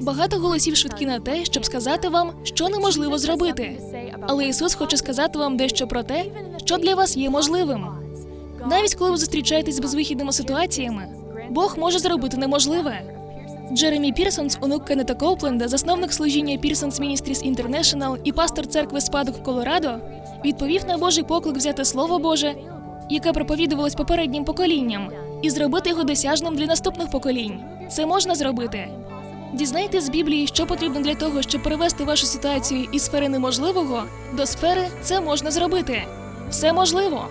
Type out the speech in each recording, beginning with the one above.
Багато голосів швидкі на те, щоб сказати вам, що неможливо зробити. Але Ісус хоче сказати вам дещо про те, що для вас є можливим. Навіть коли ви зустрічаєтесь з безвихідними ситуаціями, Бог може зробити неможливе. Джеремі Пірсонс, онук Кеннета Коупленда, засновник служіння Пірсонс Ministries International і пастор церкви Спадок в Колорадо, відповів на Божий поклик взяти Слово Боже, яке проповідувалось попереднім поколінням, і зробити його досяжним для наступних поколінь. Це можна зробити. Дізнайтесь з Біблії, що потрібно для того, щоб перевести вашу ситуацію із сфери неможливого до сфери це можна зробити. Все можливо.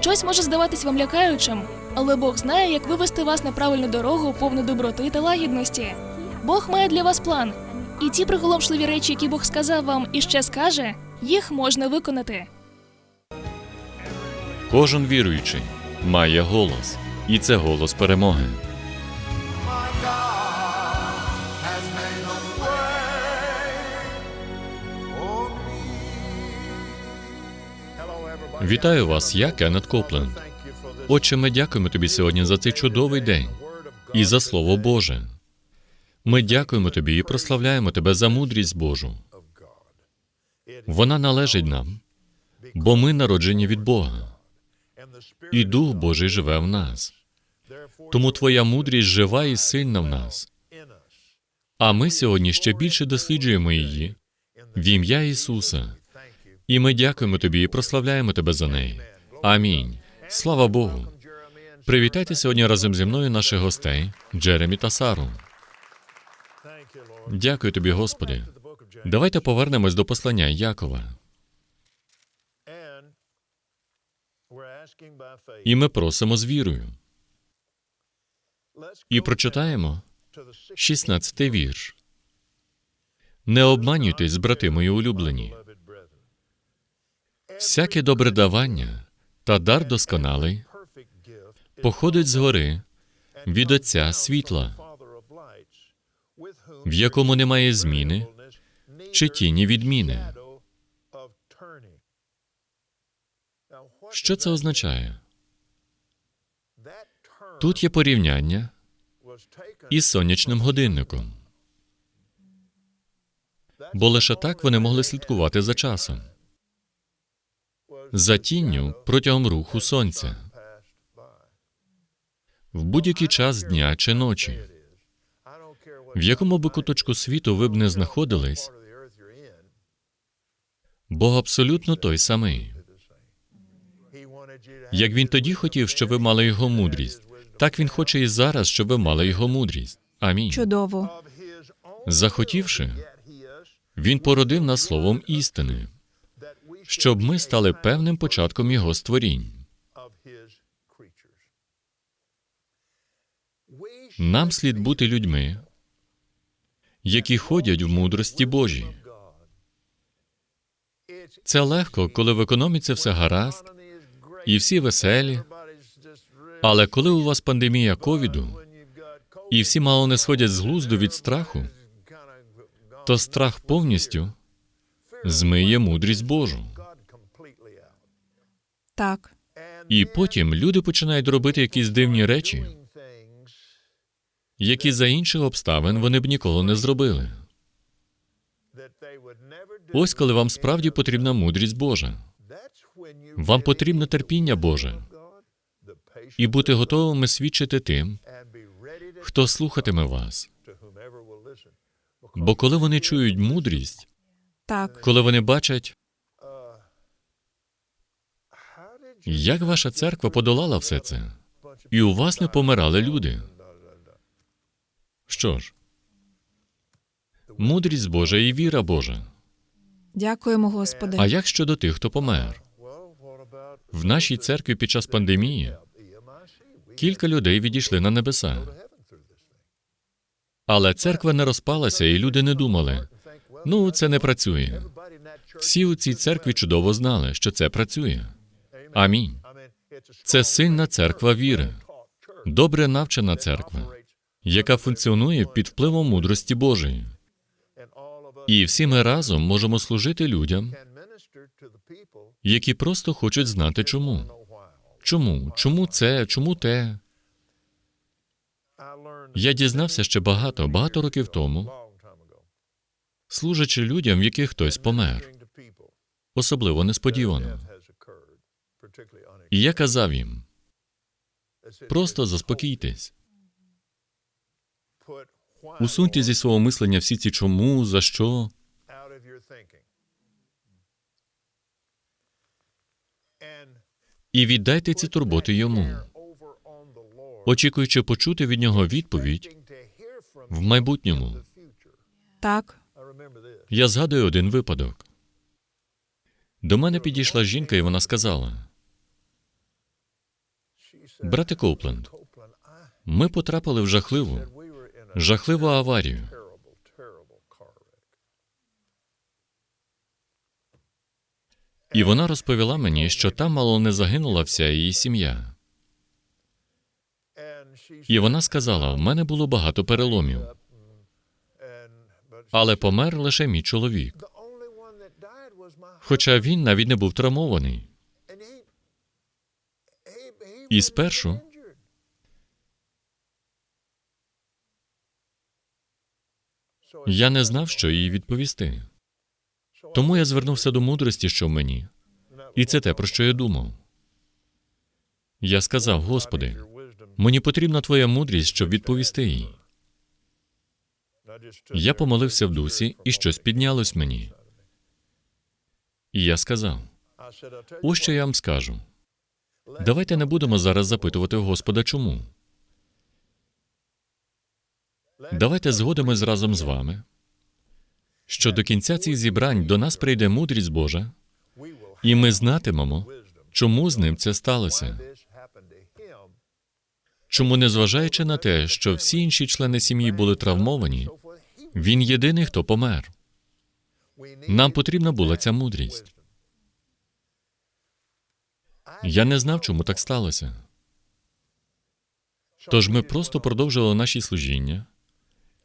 Щось може здаватись вам лякаючим, але Бог знає, як вивести вас на правильну дорогу, повну доброти та лагідності. Бог має для вас план, і ті приголомшливі речі, які Бог сказав вам і ще скаже, їх можна виконати. Кожен віруючий має голос, і це голос перемоги. Вітаю вас, я Кеннет Копленд. Отче, ми дякуємо тобі сьогодні за цей чудовий день і за Слово Боже. Ми дякуємо тобі і прославляємо тебе за мудрість Божу. Вона належить нам, бо ми народжені від Бога, і Дух Божий живе в нас. Тому твоя мудрість жива і сильна в нас. А ми сьогодні ще більше досліджуємо її в ім'я Ісуса. І ми дякуємо тобі і прославляємо тебе за неї. Амінь. Слава Богу. Привітайте сьогодні разом зі мною наших гостей Джеремі та Сару. Дякую тобі, Господи. Давайте повернемось до послання Якова. І ми просимо з вірою. І прочитаємо 16-й вірш. Не обманюйтесь, брати мої улюблені. Всяке добре давання та дар досконалий походить згори від Отця світла, в якому немає зміни чи тіні відміни. Що це означає? Тут є порівняння із сонячним годинником, бо лише так вони могли слідкувати за часом, за тінню протягом руху сонця в будь-який час дня чи ночі. В якому би куточку світу ви б не знаходились, Бог абсолютно той самий. Як він тоді хотів, щоб ви мали його мудрість, так він хоче і зараз, щоб ви мали його мудрість. Амінь. Чудово. Захотівши, він породив нас словом істини, щоб ми стали певним початком його створінь. Нам слід бути людьми, які ходять в мудрості Божій. Це легко, коли в економіці все гаразд, і всі веселі. Але коли у вас пандемія ковіду, і всі мало не сходять з глузду від страху, то страх повністю змиє мудрість Божу. Так. І потім люди починають робити якісь дивні речі, які за інших обставин вони б ніколи не зробили. Ось коли вам справді потрібна мудрість Божа. Вам потрібно терпіння Боже і бути готовими свідчити тим, хто слухатиме вас. Бо коли вони чують мудрість, Так. коли вони бачать, як ваша церква подолала все це, і у вас не помирали люди. Що ж, мудрість Божа і віра Божа. Дякуємо, Господи. А як щодо тих, хто помер? В нашій церкві під час пандемії кілька людей відійшли на небеса. Але церква не розпалася, і люди не думали. Ну, це не працює. Всі у цій церкві чудово знали, що це працює. Амінь. Це сильна церква віри, добре навчена церква, яка функціонує під впливом мудрості Божої. І всі ми разом можемо служити людям, які просто хочуть знати чому. Чому? Чому це? Чому те? Я дізнався ще багато, багато років тому, служачи людям, в яких хтось помер, особливо несподівано. І я казав їм: просто заспокійтесь, усуньте зі свого мислення всі ці чому, за що. І віддайте ці турботи йому, очікуючи почути від нього відповідь в майбутньому. Так, Я згадую один випадок. До мене підійшла жінка, і вона сказала: Брате Коупленд, ми потрапили в жахливу, жахливу аварію. І вона розповіла мені, що там мало не загинула вся її сім'я. І вона сказала: в мене було багато переломів, але помер лише мій чоловік. Хоча він навіть не був травмований. І спершу я не знав, що їй відповісти. Тому я звернувся до мудрості, що в мені, і це те, про що я думав. Я сказав: Господи, мені потрібна Твоя мудрість, щоб відповісти їй. Я помолився в дусі, і щось піднялось мені. І я сказав: ось що я вам скажу. Давайте не будемо зараз запитувати Господа чому. Давайте згодимось разом з вами, що до кінця цих зібрань до нас прийде мудрість Божа, і ми знатимемо, чому з ним це сталося. Чому, незважаючи на те, що всі інші члени сім'ї були травмовані, він єдиний, хто помер. Нам потрібна була ця мудрість. Я не знав, чому так сталося. Тож ми просто продовжили наші служіння,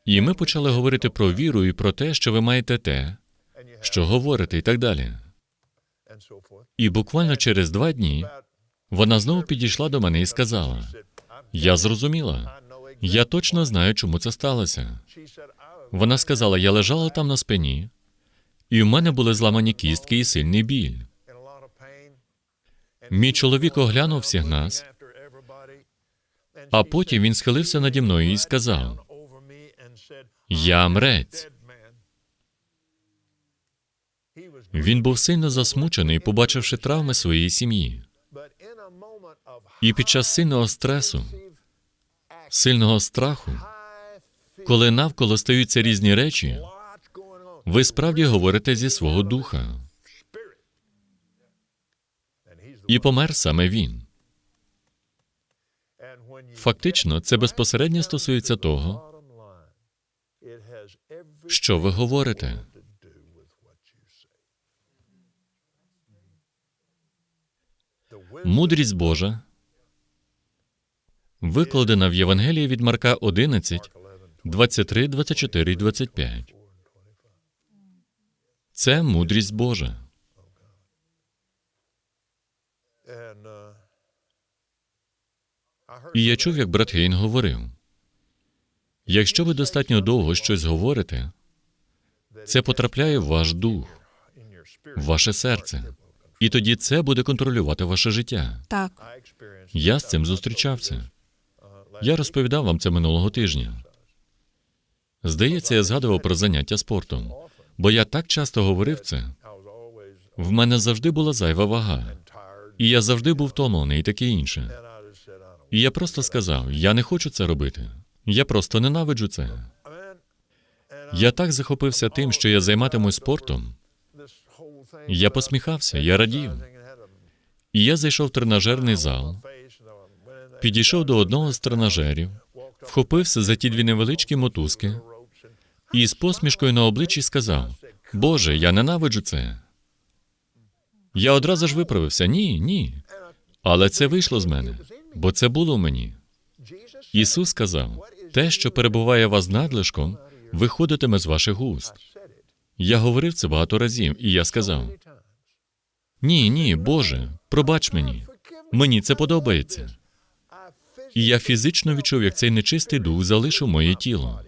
і ми почали говорити про віру і про те, що ви маєте те, що говорите, і так далі. І буквально через два дні вона знову підійшла до мене і сказала: Я зрозуміла, я точно знаю, чому це сталося. Вона сказала: я лежала там на спині, і в мене були зламані кістки і сильний біль. Мій чоловік оглянув всіх нас, а потім він схилився наді мною і сказав: Я мрець. Він був сильно засмучений, побачивши травми своєї сім'ї. І під час сильного стресу, сильного страху, коли навколо стаються різні речі, ви справді говорите зі свого духа. І помер саме він. Фактично, це безпосередньо стосується того, що ви говорите. Мудрість Божа викладена в Євангелії від Марка 11, 23, 24 і 25. Це мудрість Божа. І я чув, як брат Гейн говорив: якщо ви достатньо довго щось говорите, це потрапляє в ваш дух, в ваше серце, і тоді це буде контролювати ваше життя. так, Я з цим зустрічався. Я розповідав вам це минулого тижня. Здається, я згадував про заняття спортом, бо я так часто говорив це. В мене завжди була зайва вага, і я завжди був втомлений і таке інше. І я просто сказав: я не хочу це робити. Я просто ненавиджу це. Я так захопився тим, що я займатимусь спортом. Я посміхався, я радів. І я зайшов в тренажерний зал, підійшов до одного з тренажерів, вхопився за ті дві невеличкі мотузки і з посмішкою на обличчі сказав: Боже, я ненавиджу це. Я одразу ж виправився. Ні, ні. Але це вийшло з мене, бо це було мені. Ісус сказав: те, що перебуває вас надлишком, виходитиме з ваших уст. Я говорив це багато разів, і я сказав: Ні, ні, Боже, пробач мені. Мені це подобається. І я фізично відчув, як цей нечистий дух залишив моє тіло.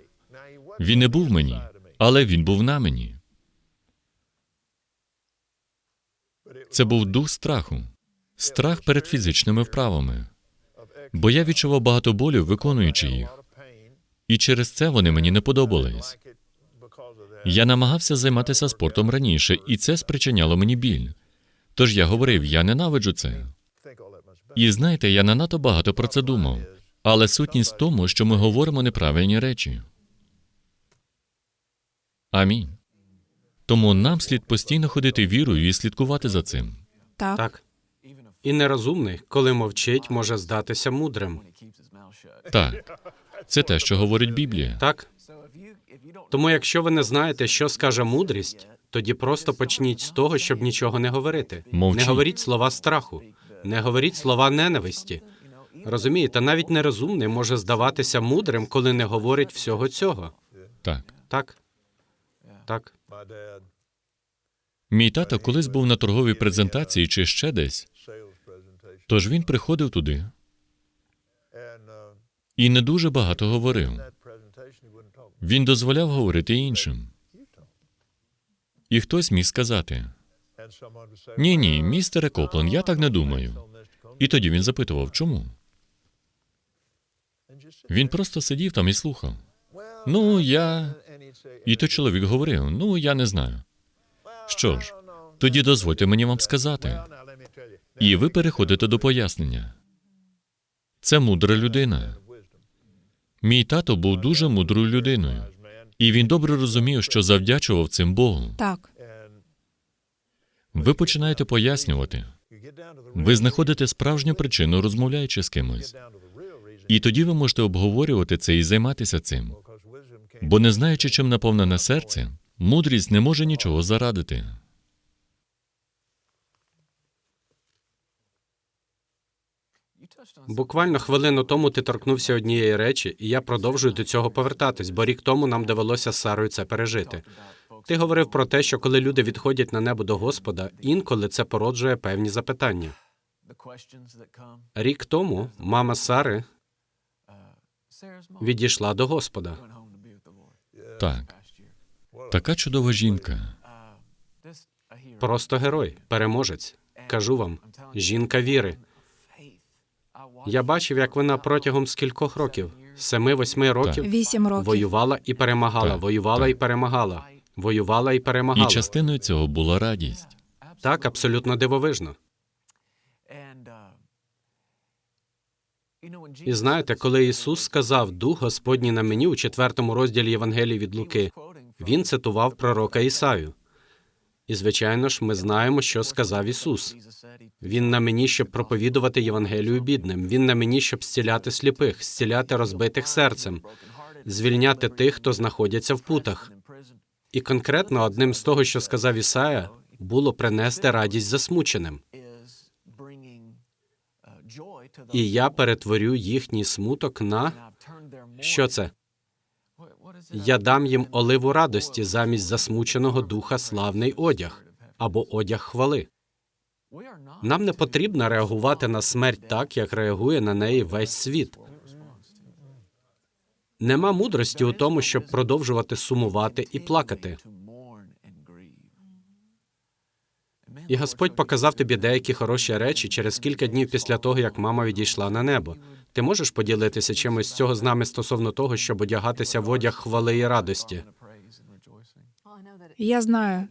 Він не був мені, але він був на мені. Це був дух страху, страх перед фізичними вправами. Бо я відчував багато болю, виконуючи їх, і через це вони мені не подобались. Я намагався займатися спортом раніше, і це спричиняло мені біль. Тож я говорив, я ненавиджу це. І знаєте, я не надто багато про це думав. Але сутність в тому, що ми говоримо неправильні речі. Амінь. Тому нам слід постійно ходити вірою і слідкувати за цим. Так. І нерозумний, коли мовчить, може здатися мудрим. Так, це те, що говорить Біблія. Так? Тому, якщо ви не знаєте, що скаже мудрість, тоді просто почніть з того, щоб нічого не говорити. Мовчіть. Не говоріть слова страху, не говоріть слова ненависті. Розумієте, навіть нерозумний може здаватися мудрим, коли не говорить всього цього. Так. Так? Так. Мій тато колись був на торговій презентації чи ще десь, тож він приходив туди і не дуже багато говорив. Він дозволяв говорити іншим. І хтось міг сказати: Ні, ні, містере Коплен, я так не думаю. І тоді він запитував, чому? Він просто сидів там і слухав. Ну, я. І той чоловік говорив: ну, я не знаю. Що ж, тоді дозвольте мені вам сказати. І ви переходите до пояснення. Це мудра людина. Мій тато був дуже мудрою людиною, і він добре розумів, що завдячував цим Богу. Так. Ви починаєте пояснювати. Ви знаходите справжню причину, розмовляючи з кимось. І тоді ви можете обговорювати це і займатися цим. Бо не знаючи, чим наповнене серце, мудрість не може нічого зарадити. Буквально хвилину тому ти торкнувся однієї речі, і я продовжую до цього повертатись, бо рік тому нам довелося з Сарою це пережити. Ти говорив про те, що коли люди відходять на небо до Господа, інколи це породжує певні запитання. Рік тому мама Сари відійшла до Господа. Так, така чудова жінка. Просто герой, переможець. Кажу вам, жінка віри. Я бачив, як вона протягом скількох років, семи-восьми років, Вісім років. воювала і перемагала, Так, воювала так. і перемагала, воювала і перемагала. І частиною цього була радість. Так, абсолютно дивовижно. І знаєте, коли Ісус сказав Дух Господній на мені у четвертому розділі Євангелії від Луки, він цитував пророка Ісаю. І звичайно ж, ми знаємо, що сказав Ісус. Він на мені, щоб проповідувати Євангелію бідним. Він на мені, щоб зціляти сліпих, зціляти розбитих серцем, звільняти тих, хто знаходяться в путах. І конкретно одним з того, що сказав Ісая, було принести радість засмученим. І я перетворю їхній смуток на що це? Я дам їм оливу радості замість засмученого духа славний одяг або одяг хвали. Нам не потрібно реагувати на смерть так, як реагує на неї весь світ. Нема мудрості у тому, щоб продовжувати сумувати і плакати. І Господь показав тобі деякі хороші речі через кілька днів після того, як мама відійшла на небо. Ти можеш поділитися чимось з цього з нами стосовно того, щоб одягатися в одяг хвали і радості? Я знаю.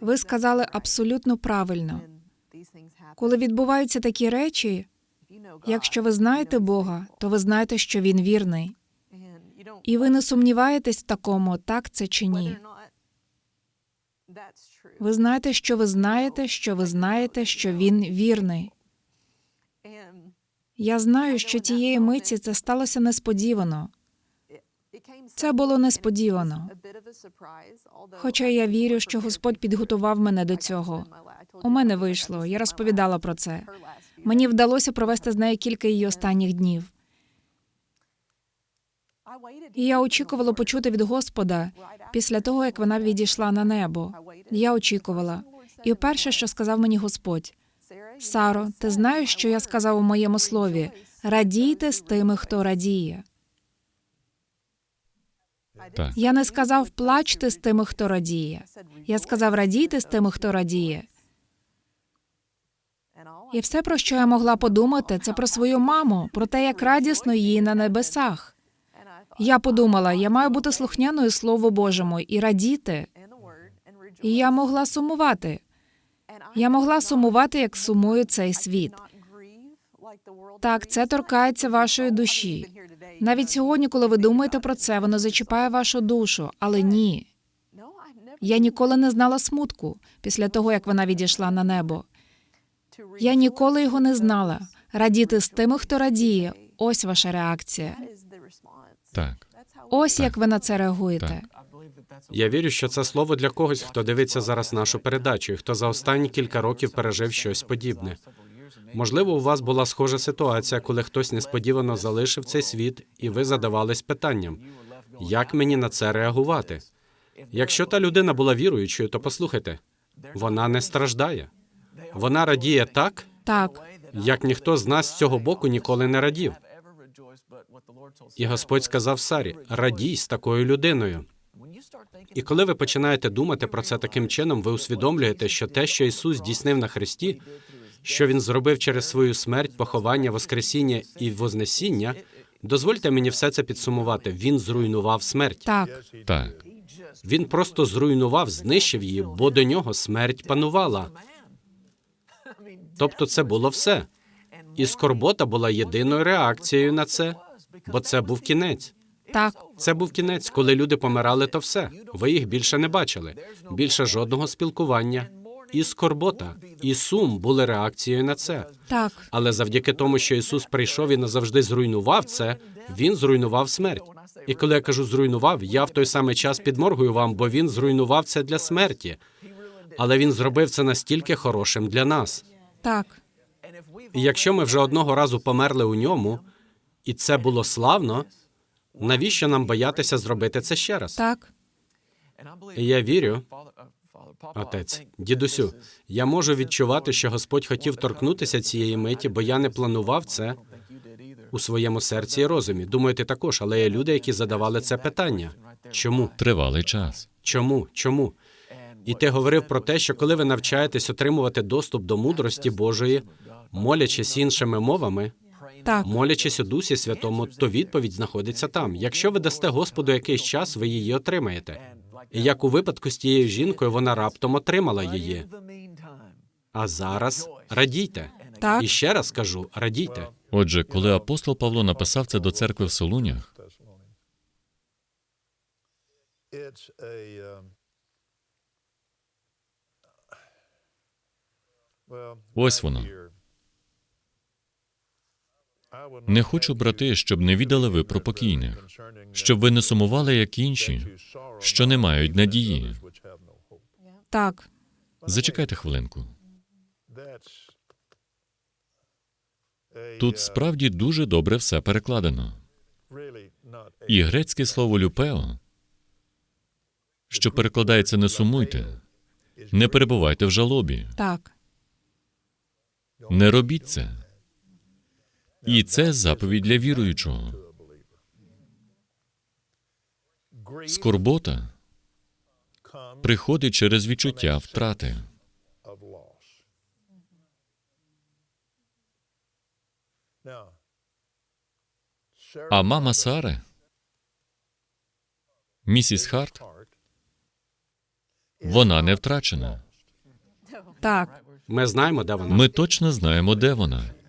Ви сказали абсолютно правильно. Коли відбуваються такі речі, якщо ви знаєте Бога, то ви знаєте, що Він вірний. І ви не сумніваєтесь в такому, так це чи ні. Ви знаєте, що ви знаєте, що ви знаєте, що він вірний. Я знаю, що тієї миті це сталося несподівано. Це було несподівано. Хоча я вірю, що Господь підготував мене до цього. У мене вийшло, я розповідала про це. Мені вдалося провести з нею кілька її останніх днів. І я очікувала почути від Господа після того, як вона відійшла на небо. Я очікувала. І перше, що сказав мені Господь, Саро, ти знаєш, що я сказав у моєму слові? Радійте з тими, хто радіє. Так. Я не сказав плачте з тими, хто радіє. Я сказав радійте з тими, хто радіє. І все, про що я могла подумати, це про свою маму, про те, як радісно їй на небесах. Я подумала, я маю бути слухняною Слову Божому і радіти. І я могла сумувати. Я могла сумувати, як сумує цей світ. Так, це торкається вашої душі. Навіть сьогодні, коли ви думаєте про це, воно зачіпає вашу душу, але ні. Я ніколи не знала смутку після того, як вона відійшла на небо. Я ніколи його не знала. Радіти з тими, хто радіє. Ось ваша реакція. Так. Ось як ви на це реагуєте. Так. Я вірю, що це слово для когось, хто дивиться зараз нашу передачу, і хто за останні кілька років пережив щось подібне. Можливо, у вас була схожа ситуація, коли хтось несподівано залишив цей світ, і ви задавались питанням, як мені на це реагувати? Якщо та людина була віруючою, то послухайте, вона не страждає. Вона радіє так, Так, як ніхто з нас з цього боку ніколи не радів. І Господь сказав Сарі: радій з такою людиною. І коли ви починаєте думати про це таким чином, ви усвідомлюєте, що те, що Ісус здійснив на Христі, що Він зробив через свою смерть, поховання, воскресіння і вознесіння, дозвольте мені все це підсумувати. Він зруйнував смерть. так, Так. Він просто зруйнував, знищив її, бо до нього смерть панувала. Тобто, це було все. І скорбота була єдиною реакцією на це, бо це був кінець. Так, Це був кінець, коли люди помирали, то все. Ви їх більше не бачили. Більше жодного спілкування. І скорбота, і сум були реакцією на це. так. Але завдяки тому, що Ісус прийшов і назавжди зруйнував це, Він зруйнував смерть. І коли я кажу зруйнував, я в той самий час підморгую вам, бо він зруйнував це для смерті. Але він зробив це настільки хорошим для нас. Так, І якщо ми вже одного разу померли у ньому, і це було славно, навіщо нам боятися зробити це ще раз? так, І я вірю, отець, дідусю, я можу відчувати, що Господь хотів торкнутися цієї миті, бо я не планував це у своєму серці і розумі. Думаю, ти також, але є люди, які задавали це питання. Чому? Тривалий час. Чому? Чому? І ти говорив про те, що коли ви навчаєтесь отримувати доступ до мудрості Божої, молячись іншими мовами, так, молячись у Дусі Святому, то відповідь знаходиться там. Якщо ви дасте Господу якийсь час, ви її отримаєте. І як у випадку з тією жінкою, вона раптом отримала її. А зараз радійте. так. І ще раз кажу: радійте. Отже, коли апостол Павло написав це до церкви в Солунях, um, Ось воно. Не хочу, брати, щоб не віддали ви про покійних, щоб ви не сумували, як інші, що не мають надії. Так, Зачекайте хвилинку. Тут справді дуже добре все перекладено. І грецьке слово люпео, що перекладається не сумуйте, не перебувайте в жалобі, так, не робіть це. І це заповідь для віруючого. Скорбота приходить через відчуття втрати. А мама Сари, місіс Харт, вона не втрачена. так, Ми знаємо, де вона. Ми точно знаємо, де вона.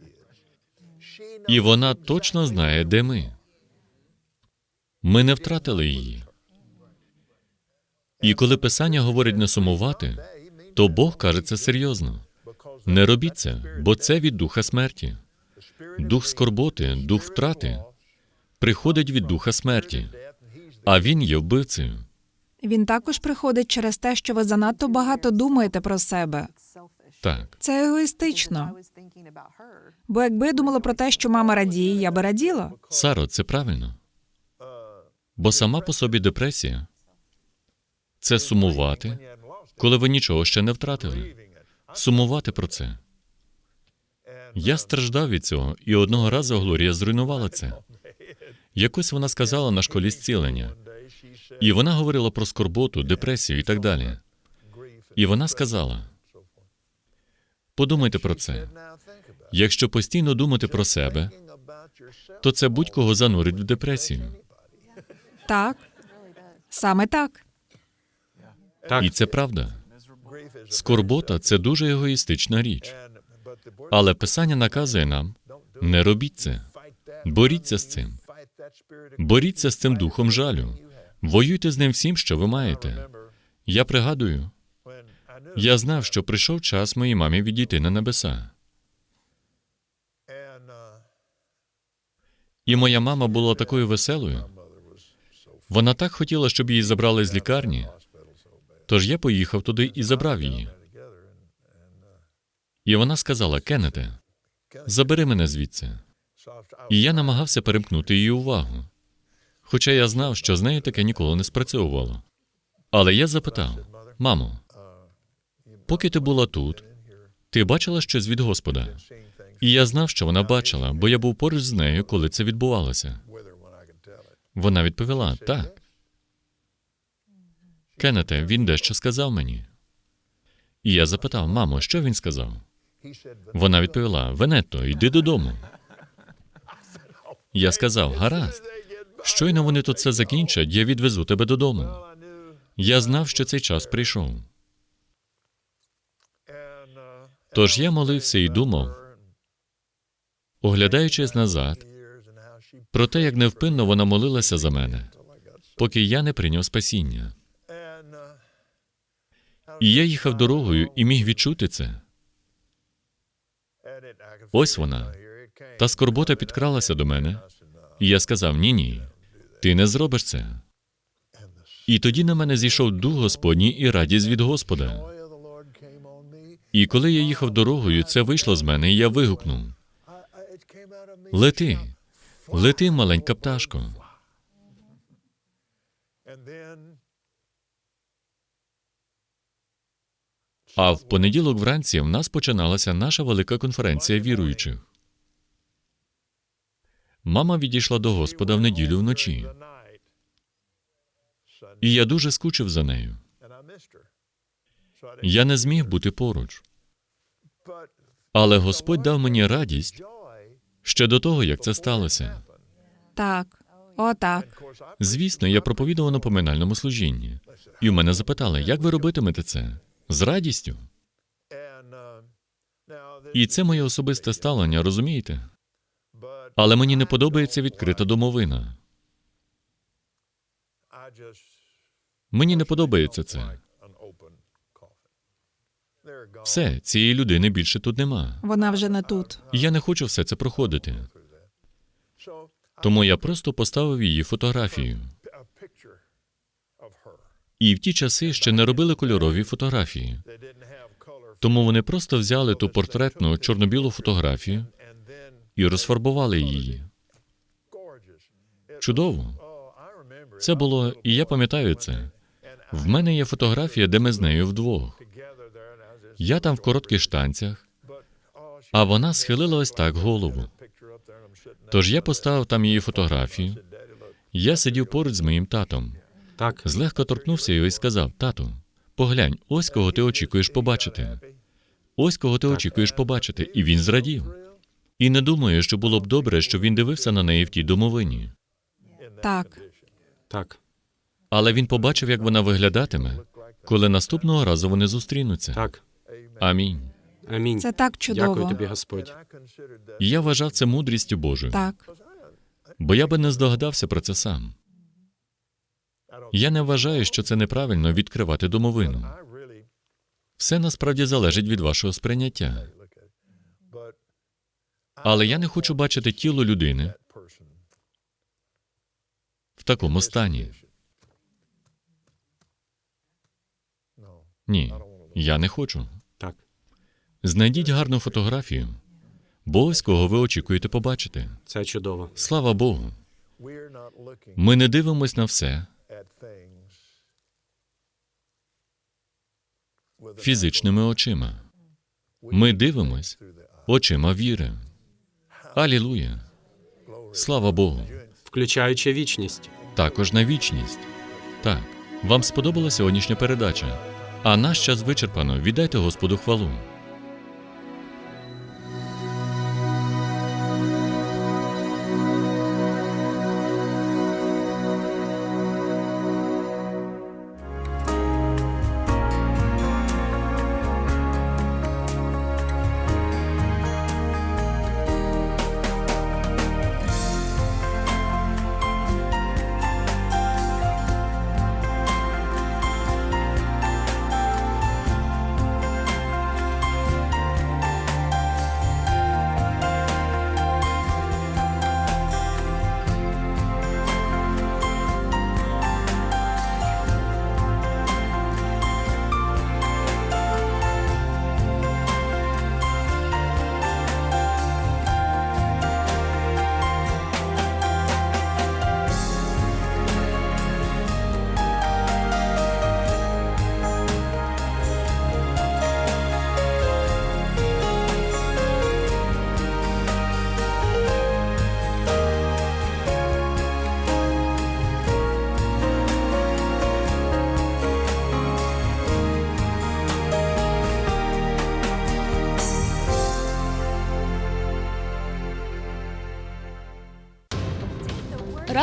І вона точно знає, де ми. Ми не втратили її. І коли писання говорить не сумувати, то Бог каже це серйозно. Не робіть це, бо це від духа смерті. Дух скорботи, дух втрати приходить від духа смерті, а він є вбивцею. Він також приходить через те, що ви занадто багато думаєте про себе. Так, Це егоїстично. Бо якби я думала про те, що мама радіє, я би раділа. Саро, це правильно. Бо сама по собі депресія це сумувати, коли ви нічого ще не втратили. Сумувати про це. Я страждав від цього, і одного разу Глорія зруйнувала це. Якось вона сказала на школі зцілення, і вона говорила про скорботу, депресію і так далі. І вона сказала: подумайте про це. Якщо постійно думати про себе, то це будь-кого занурить в депресію. Так. Саме так. Так, І це правда. Скорбота це дуже егоїстична річ. Але Писання наказує нам: не робіть це. Боріться з цим. Боріться з цим духом жалю. Воюйте з ним всім, що ви маєте. Я пригадую, я знав, що прийшов час моїй мамі відійти на небеса. І моя мама була такою веселою. Вона так хотіла, щоб її забрали з лікарні. Тож я поїхав туди і забрав її. І вона сказала: Кеннете, забери мене звідси. І я намагався перемкнути її увагу. Хоча я знав, що з нею таке ніколи не спрацьовувало. Але я запитав: мамо, поки ти була тут, ти бачила щось від Господа? І я знав, що вона бачила, бо я був поруч з нею, коли це відбувалося. Вона відповіла: так. Кеннете, він дещо сказав мені. І я запитав, мамо, що він сказав? Вона відповіла: Венетто, йди додому. Я сказав: гаразд. Щойно вони тут все закінчать, я відвезу тебе додому. Я знав, що цей час прийшов. Тож я молився і думав, оглядаючись назад, про те, як невпинно вона молилася за мене, поки я не прийняв спасіння. І я їхав дорогою і міг відчути це. Ось вона. Та скорбота підкралася до мене, і я сказав: ні, ні, ти не зробиш це. І тоді на мене зійшов дух Господній і радість від Господа. І коли я їхав дорогою, це вийшло з мене, і я вигукнув: Лети, лети, маленька пташко. А в понеділок вранці в нас починалася наша велика конференція віруючих. Мама відійшла до Господа в неділю вночі, і я дуже скучив за нею. Я не зміг бути поруч, але Господь дав мені радість ще до того, як це сталося. Так. О, так. Звісно, я проповідував на поминальному служінні, і в мене запитали, як ви робитимете це? З радістю. І це моє особисте ставлення, розумієте? Але мені не подобається відкрита домовина. Мені не подобається це. Все, цієї людини більше тут нема. Вона вже не тут. І я не хочу все це проходити. Тому я просто поставив її фотографію. І в ті часи ще не робили кольорові фотографії. Тому вони просто взяли ту портретну чорно-білу фотографію і розфарбували її. Чудово. Це було, і я пам'ятаю це. В мене є фотографія, де ми з нею вдвох. Я там в коротких штанцях, а вона схилила ось так голову. Тож я поставив там її фотографію. Я сидів поруч з моїм татом. так, Злегка торкнувся його і сказав: Тату, поглянь, ось кого ти очікуєш побачити. Ось кого ти очікуєш побачити. І він зрадів. І не думаю, що було б добре, щоб він дивився на неї в тій домовині. Так. так, Але він побачив, як вона виглядатиме, коли наступного разу вони зустрінуться. так. Амінь. Амінь. Це так чудово. Дякую тобі, Господь. І я вважав це мудрістю Божою, Так. бо я би не здогадався про це сам. Я не вважаю, що це неправильно відкривати домовину. Все насправді залежить від вашого сприйняття. Але я не хочу бачити тіло людини в такому стані. Ні, я не хочу. Знайдіть гарну фотографію, бо ось кого ви очікуєте побачити. це чудово. Слава Богу. Ми не дивимось на все фізичними очима. Ми дивимось очима віри. Алілуя! Слава Богу! включаючи вічність. Також на вічність. Так, вам сподобалася сьогоднішня передача. А наш час вичерпано. Віддайте Господу хвалу.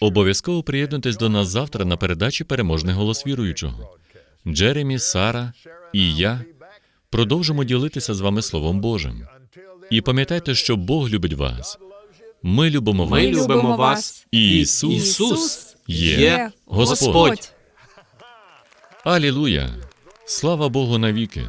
Обов'язково приєднуйтесь до нас завтра на передачі Переможний голос віруючого. Джеремі, Сара і я продовжимо ділитися з вами Словом Божим. І пам'ятайте, що Бог любить вас. Ми любимо Ми вас. любимо вас. І Ісус, Ісус є, є Господь. Господь. Алілуя! Слава Богу навіки!